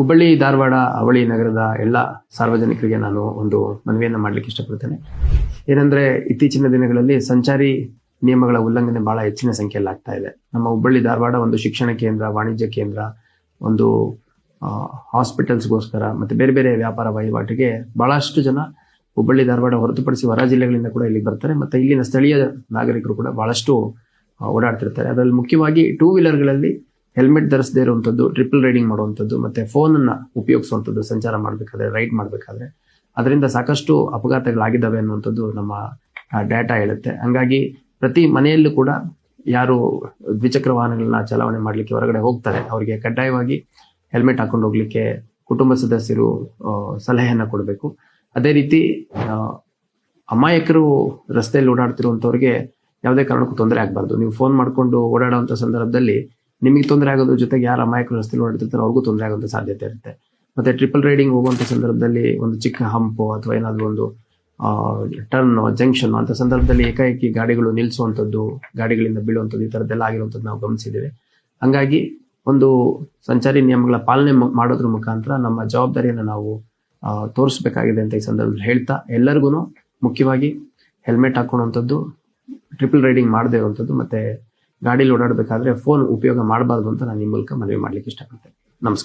ಹುಬ್ಬಳ್ಳಿ, ಧಾರವಾಡ, ಅವಳಿ ನಗರದ ಎಲ್ಲ ಸಾರ್ವಜನಿಕರಿಗೆ ನಾನು ಒಂದು ಮನವಿಯನ್ನು ಮಾಡಲಿಕ್ಕೆ ಇಷ್ಟಪಡ್ತೇನೆ. ಏನಂದ್ರೆ, ಇತ್ತೀಚಿನ ದಿನಗಳಲ್ಲಿ ಸಂಚಾರಿ ನಿಯಮಗಳ ಉಲ್ಲಂಘನೆ ಬಹಳ ಹೆಚ್ಚಿನ ಸಂಖ್ಯೆಯಲ್ಲಿ ಆಗ್ತಾ ಇದೆ. ನಮ್ಮ ಹುಬ್ಬಳ್ಳಿ, ಧಾರವಾಡ ಒಂದು ಶಿಕ್ಷಣ ಕೇಂದ್ರ, ವಾಣಿಜ್ಯ ಕೇಂದ್ರ, ಒಂದು ಹಾಸ್ಪಿಟಲ್ಸ್ಗೋಸ್ಕರ ಮತ್ತೆ ಬೇರೆ ಬೇರೆ ವ್ಯಾಪಾರ ವಹಿವಾಟಿಗೆ ಬಹಳಷ್ಟು ಜನ ಹುಬ್ಬಳ್ಳಿ, ಧಾರವಾಡ ಹೊರತುಪಡಿಸಿ ಹೊರ ಜಿಲ್ಲೆಗಳಿಂದ ಕೂಡ ಇಲ್ಲಿಗೆ ಬರ್ತಾರೆ. ಮತ್ತೆ ಇಲ್ಲಿನ ಸ್ಥಳೀಯ ನಾಗರಿಕರು ಕೂಡ ಬಹಳಷ್ಟು ಓಡಾಡ್ತಿರ್ತಾರೆ. ಅದರಲ್ಲಿ ಮುಖ್ಯವಾಗಿ ಟೂ ವೀಲರ್ಗಳಲ್ಲಿ ಹೆಲ್ಮೆಟ್ ಧರಿಸದೇ ಇರುವಂಥದ್ದು ಟ್ರಿಪಲ್ ರೈಡಿಂಗ್ ಮಾಡುವಂಥದ್ದು ಮತ್ತೆ ಫೋನ್ ಅನ್ನ ಉಪಯೋಗಿಸುವಂಥದ್ದು ಸಂಚಾರ ಮಾಡಬೇಕಾದ್ರೆ ರೈಡ್ ಮಾಡಬೇಕಾದ್ರೆ, ಅದರಿಂದ ಸಾಕಷ್ಟು ಅಪಘಾತಗಳಾಗಿದ್ದಾವೆ ಅನ್ನುವಂಥದ್ದು ನಮ್ಮ ಡೇಟಾ ಹೇಳುತ್ತೆ. ಹಂಗಾಗಿ ಪ್ರತಿ ಮನೆಯಲ್ಲೂ ಕೂಡ ಯಾರು ದ್ವಿಚಕ್ರ ವಾಹನಗಳನ್ನ ಚಲಾವಣೆ ಮಾಡಲಿಕ್ಕೆ ಹೊರಗಡೆ ಹೋಗ್ತಾರೆ, ಅವರಿಗೆ ಕಡ್ಡಾಯವಾಗಿ ಹೆಲ್ಮೆಟ್ ಹಾಕೊಂಡು ಹೋಗ್ಲಿಕ್ಕೆ ಕುಟುಂಬ ಸದಸ್ಯರು ಸಲಹೆಯನ್ನು ಕೊಡಬೇಕು. ಅದೇ ರೀತಿ ಅಮಾಯಕರು ರಸ್ತೆಯಲ್ಲಿ ಓಡಾಡ್ತಿರುವಂಥವ್ರಿಗೆ ಯಾವುದೇ ಕಾರಣಕ್ಕೂ ತೊಂದರೆ ಆಗಬಾರ್ದು. ನೀವು ಫೋನ್ ಮಾಡಿಕೊಂಡು ಓಡಾಡುವಂಥ ಸಂದರ್ಭದಲ್ಲಿ ನಿಮಗೆ ತೊಂದರೆ ಆಗೋದ್ರ ಜೊತೆಗೆ ಯಾರು ಅಮಾಯಕರು ರಸ್ತೆಯಲ್ಲಿ ಓಡಾಡ್ತಿರ್ತಾರೆ ಅವ್ರಿಗೂ ತೊಂದರೆ ಆಗುವಂತ ಸಾಧ್ಯತೆ ಇರುತ್ತೆ. ಮತ್ತೆ ಟ್ರಿಪಲ್ ರೈಡಿಂಗ್ ಹೋಗುವಂತ ಸಂದರ್ಭದಲ್ಲಿ ಒಂದು ಚಿಕ್ಕ ಹಂಪು ಅಥವಾ ಏನಾದ್ರು ಒಂದು ಟರ್ನ್ ಜಂಕ್ಷನ್ ಅಂತ ಸಂದರ್ಭದಲ್ಲಿ ಏಕಾಏಕಿ ಗಾಡಿಗಳು ನಿಲ್ಲಿಸುವಂಥದ್ದು ಗಾಡಿಗಳಿಂದ ಬೀಳುವಂಥದ್ದು ಈ ಥರದ್ದೆಲ್ಲ ಆಗಿರುವಂಥದ್ದು ನಾವು ಗಮನಿಸಿದ್ದೇವೆ. ಹಂಗಾಗಿ ಒಂದು ಸಂಚಾರಿ ನಿಯಮಗಳ ಪಾಲನೆ ಮಾಡೋದ್ರ ಮುಖಾಂತರ ನಮ್ಮ ಜವಾಬ್ದಾರಿಯನ್ನು ನಾವು ತೋರಿಸ್ಬೇಕಾಗಿದೆ ಅಂತ ಈ ಸಂದರ್ಭದಲ್ಲಿ ಹೇಳ್ತಾ ಎಲ್ಲರಿಗೂ ಮುಖ್ಯವಾಗಿ ಹೆಲ್ಮೆಟ್ ಹಾಕೊಳ್ಳುವಂಥದ್ದು ಟ್ರಿಪಲ್ ರೈಡಿಂಗ್ ಮಾಡದೇ ಇರುವಂಥದ್ದು, ಮತ್ತೆ ಗಾಡಿಲಿ ಓಡಾಡಬೇಕಾದ್ರೆ ಫೋನ್ ಉಪಯೋಗ ಮಾಡಬಾರ್ದು ಅಂತ ನಾನು ಈ ಮೂಲಕ ಮನವಿ ಮಾಡ್ಲಿಕ್ಕೆ ಇಷ್ಟಪಡ್ತೇನೆ.